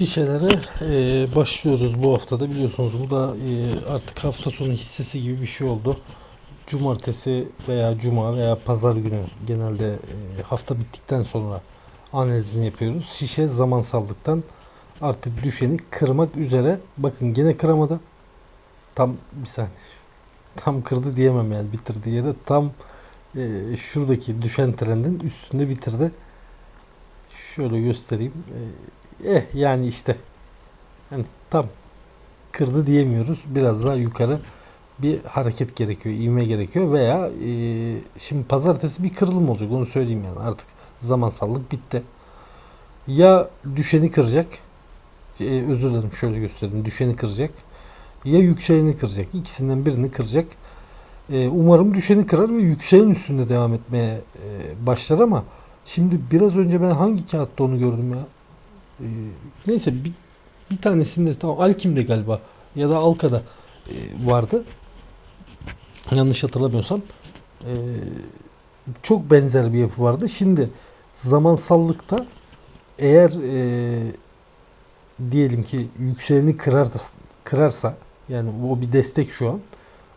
şişelere e, başlıyoruz bu haftada biliyorsunuz bu da e, artık hafta sonu hissesi gibi bir şey oldu. Cumartesi veya cuma veya pazar günü genelde e, hafta bittikten sonra analizini yapıyoruz. Şişe zamansallıktan artık düşeni kırmak üzere. Bakın gene kıramadı. Tam bir saniye. Tam kırdı diyemem yani bitirdiği yere tam e, şuradaki düşen trendin üstünde bitirdi. Şöyle göstereyim. E, eh yani işte yani tam kırdı diyemiyoruz. Biraz daha yukarı bir hareket gerekiyor, ivme gerekiyor veya e, şimdi pazartesi bir kırılım olacak onu söyleyeyim yani artık zamansallık bitti. Ya düşeni kıracak, e, özür dilerim şöyle göstereyim, düşeni kıracak ya yükseleni kıracak. İkisinden birini kıracak. E, umarım düşeni kırar ve yükselen üstünde devam etmeye e, başlar ama şimdi biraz önce ben hangi kağıtta onu gördüm ya? E, neyse bir, bir tanesinde tamam Alkim'de galiba ya da Alka'da e, vardı. Yanlış hatırlamıyorsam. E, çok benzer bir yapı vardı. Şimdi zamansallıkta eğer e, diyelim ki yükseleni kırarsa, kırarsa yani o bir destek şu an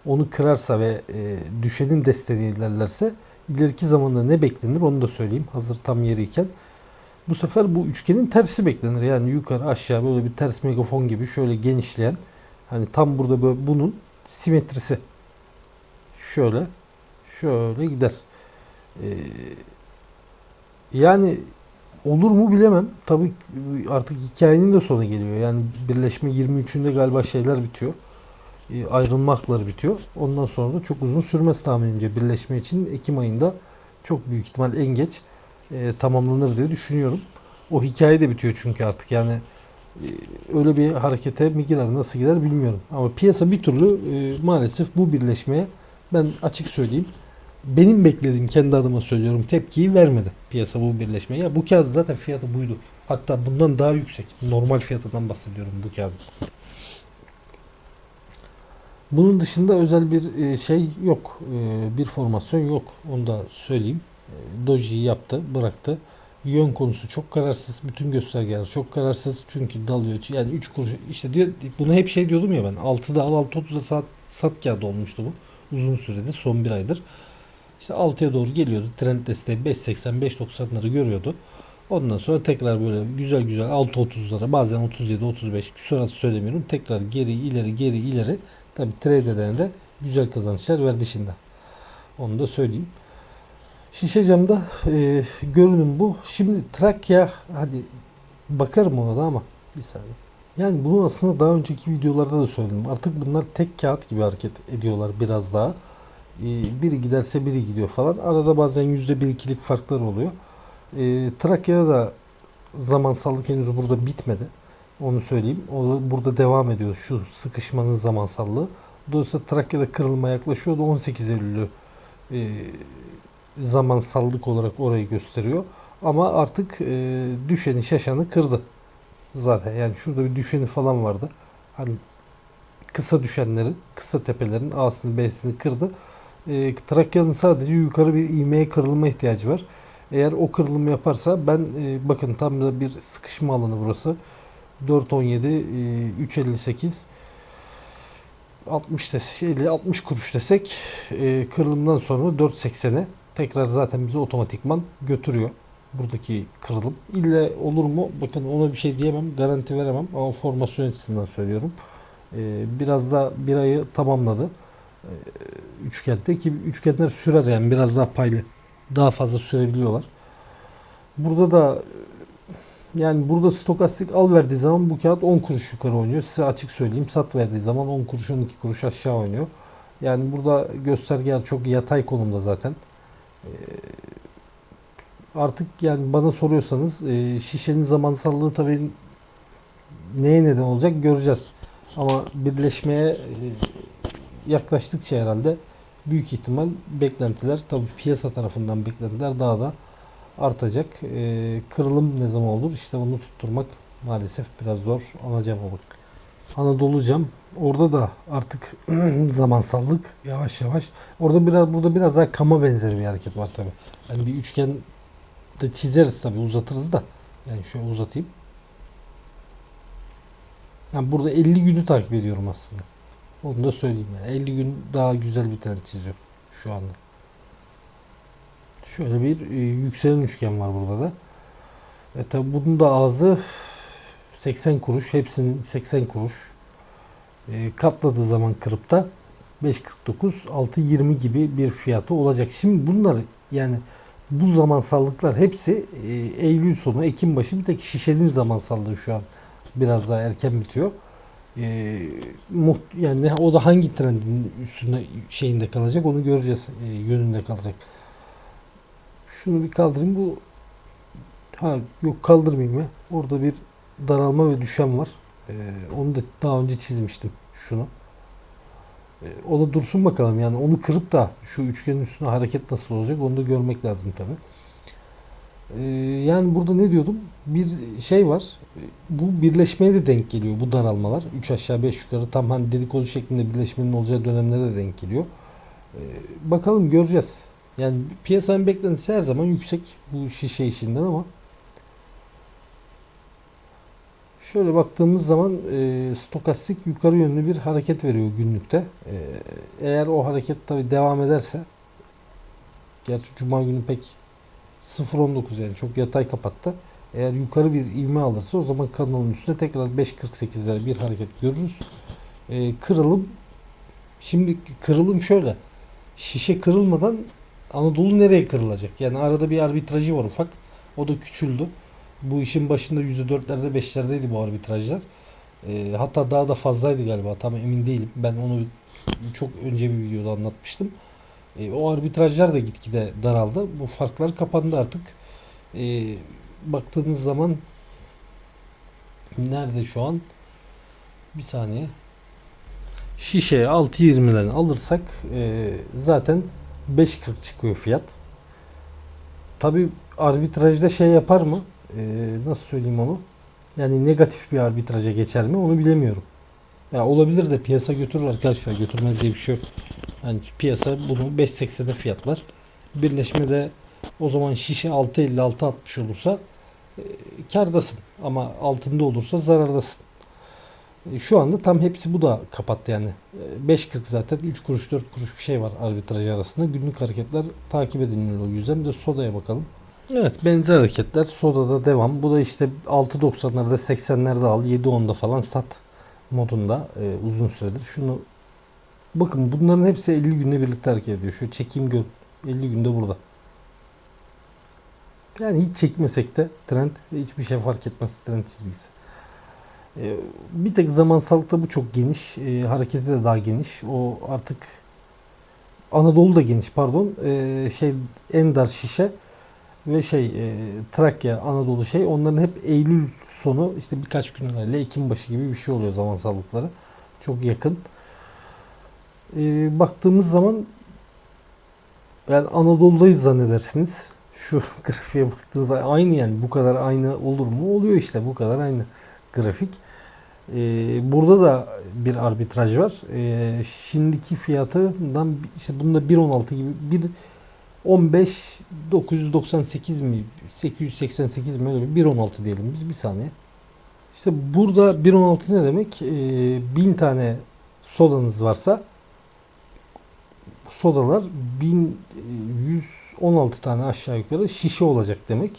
onu kırarsa ve e, düşenin desteğini ilerlerse ileriki zamanda ne beklenir onu da söyleyeyim hazır tam yeriyken. Bu sefer bu üçgenin tersi beklenir. Yani yukarı aşağı böyle bir ters megafon gibi şöyle genişleyen hani tam burada böyle bunun simetrisi şöyle şöyle gider. Ee, yani olur mu bilemem. Tabii artık hikayenin de sonu geliyor. Yani birleşme 23'ünde galiba şeyler bitiyor. E, ayrılma hakları bitiyor. Ondan sonra da çok uzun sürmez tahminimce birleşme için Ekim ayında çok büyük ihtimal en geç e, tamamlanır diye düşünüyorum. O hikaye de bitiyor çünkü artık yani e, öyle bir harekete mi girer nasıl gider bilmiyorum. Ama piyasa bir türlü e, maalesef bu birleşmeye ben açık söyleyeyim benim beklediğim kendi adıma söylüyorum tepkiyi vermedi piyasa bu birleşmeye. Ya bu kağıt zaten fiyatı buydu. Hatta bundan daha yüksek. Normal fiyatından bahsediyorum bu kağıdın. Bunun dışında özel bir e, şey yok. E, Bir formasyon yok. Onu da söyleyeyim. E, Doji'yi yaptı, bıraktı. Yön konusu çok kararsız. Bütün göstergeler çok kararsız. Çünkü dalıyor. Yani 3 kuruş. işte diyor bunu hep şey diyordum ya ben. 6'da al 6.30'da sat, sat kağıdı olmuştu bu. Uzun süredir. Son bir aydır. İşte 6'ya doğru geliyordu. Trend desteği 5.80 5.90'ları görüyordu. Ondan sonra tekrar böyle güzel güzel 6.30'lara bazen 37 35 küsuratı söylemiyorum. Tekrar geri ileri geri ileri tabi trade edene de güzel kazançlar verdi şimdi. Onu da söyleyeyim. Şişe camda e, görünüm bu. Şimdi Trakya hadi bakarım ona da ama bir saniye. Yani bunu aslında daha önceki videolarda da söyledim. Artık bunlar tek kağıt gibi hareket ediyorlar biraz daha. Ee, biri giderse biri gidiyor falan. Arada bazen yüzde bir ikilik farklar oluyor. E, Trakya'da da zamansallık henüz burada bitmedi. Onu söyleyeyim. O burada devam ediyor şu sıkışmanın zamansallığı. Dolayısıyla Trakya'da kırılma yaklaşıyordu. 18 Eylül'ü e, zamansallık olarak orayı gösteriyor. Ama artık e, düşeni şaşanı kırdı. Zaten yani şurada bir düşeni falan vardı. Hani kısa düşenlerin, kısa tepelerin A'sını B'sini kırdı. E, Trakya'nın sadece yukarı bir ivmeye kırılma ihtiyacı var. Eğer o kırılım yaparsa ben e, bakın tam da bir sıkışma alanı burası. 4.17 e, 3.58 60 desek, 50 60 kuruş desek e, kırılımdan sonra 4.80'e tekrar zaten bizi otomatikman götürüyor. Buradaki kırılım. İlle olur mu? Bakın ona bir şey diyemem. Garanti veremem. Ama formasyon açısından söylüyorum. E, biraz da bir ayı tamamladı. E, üçgende ki üçgenler sürer yani biraz daha paylı. Daha fazla sürebiliyorlar. Burada da yani burada stokastik al verdiği zaman bu kağıt 10 kuruş yukarı oynuyor. Size açık söyleyeyim. Sat verdiği zaman 10 kuruş 12 kuruş aşağı oynuyor. Yani burada göstergeler çok yatay konumda zaten. Ee, artık yani bana soruyorsanız e, şişenin zamansallığı tabii neye neden olacak göreceğiz. Ama birleşmeye e, yaklaştıkça herhalde büyük ihtimal beklentiler tabi piyasa tarafından beklentiler daha da artacak. Ee, kırılım ne zaman olur? İşte onu tutturmak maalesef biraz zor. Anacama bak. Anadolu cam. Orada da artık zamansallık yavaş yavaş. Orada biraz burada biraz daha kama benzeri bir hareket var tabi. Yani bir üçgen de çizeriz tabi uzatırız da. Yani şöyle uzatayım. Yani burada 50 günü takip ediyorum aslında. Onu da söyleyeyim yani. 50 gün daha güzel bir trend çiziyor şu anda. Şöyle bir e, yükselen üçgen var burada da. E tabi bunun da ağzı 80 kuruş. Hepsinin 80 kuruş. E, katladığı zaman kırıp da 5.49 6.20 gibi bir fiyatı olacak. Şimdi bunlar yani bu zamansallıklar hepsi e, Eylül sonu Ekim başı bir tek şişenin zamansallığı şu an biraz daha erken bitiyor. E, muht- yani o da hangi trendin üstünde şeyinde kalacak onu göreceğiz. E, yönünde kalacak. Şunu bir kaldırayım bu ha yok kaldırmayayım ya. Orada bir daralma ve düşen var. E, onu da daha önce çizmiştim şunu. E, o da dursun bakalım yani onu kırıp da şu üçgenin üstüne hareket nasıl olacak onu da görmek lazım tabi. yani burada ne diyordum? Bir şey var. E, Bu birleşmeye de denk geliyor bu daralmalar. 3 aşağı 5 yukarı tam hani dedikodu şeklinde birleşmenin olacağı dönemlere de denk geliyor. E, bakalım göreceğiz. Yani piyasanın beklentisi her zaman yüksek bu şişe işinden ama Şöyle baktığımız zaman e, stokastik yukarı yönlü bir hareket veriyor günlükte. E, eğer o hareket tabi devam ederse gerçi cuma günü pek 0.19 yani çok yatay kapattı. Eğer yukarı bir ivme alırsa o zaman kanalın üstüne tekrar 5.48'lere bir hareket görürüz. E, kırılım şimdi kırılım şöyle şişe kırılmadan Anadolu nereye kırılacak? Yani arada bir arbitrajı var ufak. O da küçüldü. Bu işin başında %4'lerde 5'lerdeydi bu arbitrajlar. E, hatta daha da fazlaydı galiba tam emin değilim. Ben onu çok önce bir videoda anlatmıştım. E, o arbitrajlar da gitgide daraldı. Bu farklar kapandı artık. E, baktığınız zaman nerede şu an? Bir saniye. Şişeye 6.20'den alırsak e, zaten 5.40 çıkıyor fiyat. Tabi arbitrajda şey yapar mı? Ee, nasıl söyleyeyim onu? Yani negatif bir arbitraja geçer mi onu bilemiyorum. Ya olabilir de piyasa götürür arkadaşlar götürmez diye bir şey yok. Yani piyasa bunu 5.80'e fiyatlar. Birleşmede o zaman şişe 6.50 6.60 olursa e, kardasın ama altında olursa zarardasın. E, şu anda tam hepsi bu da kapattı yani. E, 5.40 zaten 3 kuruş 4 kuruş bir şey var arbitraj arasında. Günlük hareketler takip edilmiyor o yüzden. Bir de sodaya bakalım. Evet benzer hareketler sodada devam. Bu da işte 6.90'larda 80'lerde al 7.10'da falan sat modunda e, uzun süredir. Şunu bakın bunların hepsi 50 günde birlikte hareket ediyor. Şu çekeyim gör 50 günde burada. Yani hiç çekmesek de trend hiçbir şey fark etmez trend çizgisi. E, bir tek zamansallıkta bu çok geniş. E, hareketi de daha geniş. O artık Anadolu da geniş pardon. E, şey en dar şişe ve şey e, Trakya, Anadolu şey onların hep Eylül sonu işte birkaç gün arayla Ekim başı gibi bir şey oluyor zamansallıkları. Çok yakın. E, baktığımız zaman yani Anadolu'dayız zannedersiniz. Şu grafiğe baktığınız zaman aynı yani bu kadar aynı olur mu? Oluyor işte bu kadar aynı grafik. Ee, burada da bir arbitraj var. Ee, şimdiki fiyatından işte bunda 1.16 gibi bir 15 998 mi 888 mi öyle bir 1.16 diyelim biz bir saniye. İşte burada 1.16 ne demek? Ee, 1000 tane sodanız varsa sodalar 1116 tane aşağı yukarı şişe olacak demek.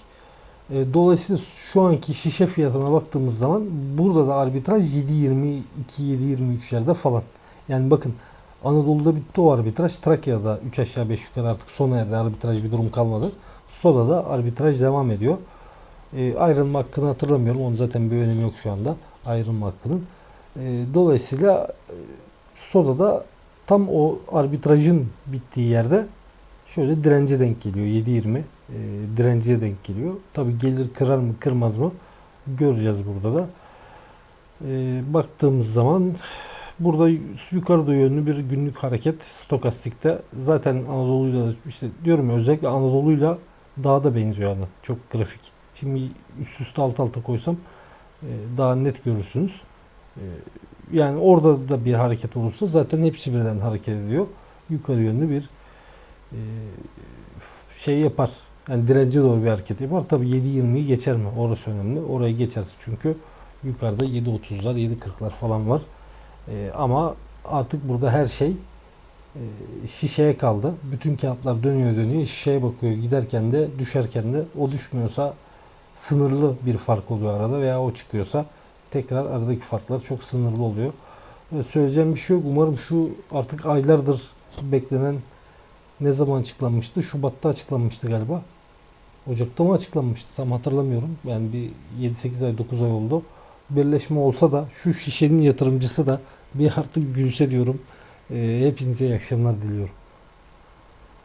E, dolayısıyla şu anki şişe fiyatına baktığımız zaman burada da arbitraj 7.22 7.23'lerde falan. Yani bakın Anadolu'da bitti o arbitraj. Trakya'da 3 aşağı 5 yukarı artık sona erdi. Arbitraj bir durum kalmadı. Soda'da arbitraj devam ediyor. E, ayrılma hakkını hatırlamıyorum. Onun zaten bir önemi yok şu anda. Ayrılma hakkının. E, dolayısıyla e, Soda'da tam o arbitrajın bittiği yerde şöyle dirence denk geliyor. 7.20 e, direnciye denk geliyor. Tabi gelir kırar mı kırmaz mı göreceğiz burada da. E, baktığımız zaman Burada yukarıda yönlü bir günlük hareket stokastikte. Zaten Anadolu'yla işte diyorum ya özellikle Anadolu'yla daha da benziyor yani. Çok grafik. Şimdi üst üste alt alta koysam e, daha net görürsünüz. E, yani orada da bir hareket olursa zaten hepsi birden hareket ediyor. Yukarı yönlü bir e, şey yapar. Yani dirence doğru bir hareket yapar. Tabi 7.20'yi geçer mi? Orası önemli. Orayı geçerse çünkü Yukarıda 7.30'lar 7.40'lar falan var. E, ama artık burada her şey e, şişeye kaldı. Bütün kağıtlar dönüyor dönüyor şişeye bakıyor. Giderken de düşerken de o düşmüyorsa sınırlı bir fark oluyor arada veya o çıkıyorsa tekrar aradaki farklar çok sınırlı oluyor. Ve söyleyeceğim bir şey yok. Umarım şu artık aylardır beklenen ne zaman açıklanmıştı? Şubat'ta açıklanmıştı galiba. Ocak'ta mı açıklanmıştı? Tam hatırlamıyorum. Yani bir 7-8 ay 9 ay oldu. Birleşme olsa da şu şişenin yatırımcısı da bir artık gülse diyorum. Ee, hepinize iyi akşamlar diliyorum.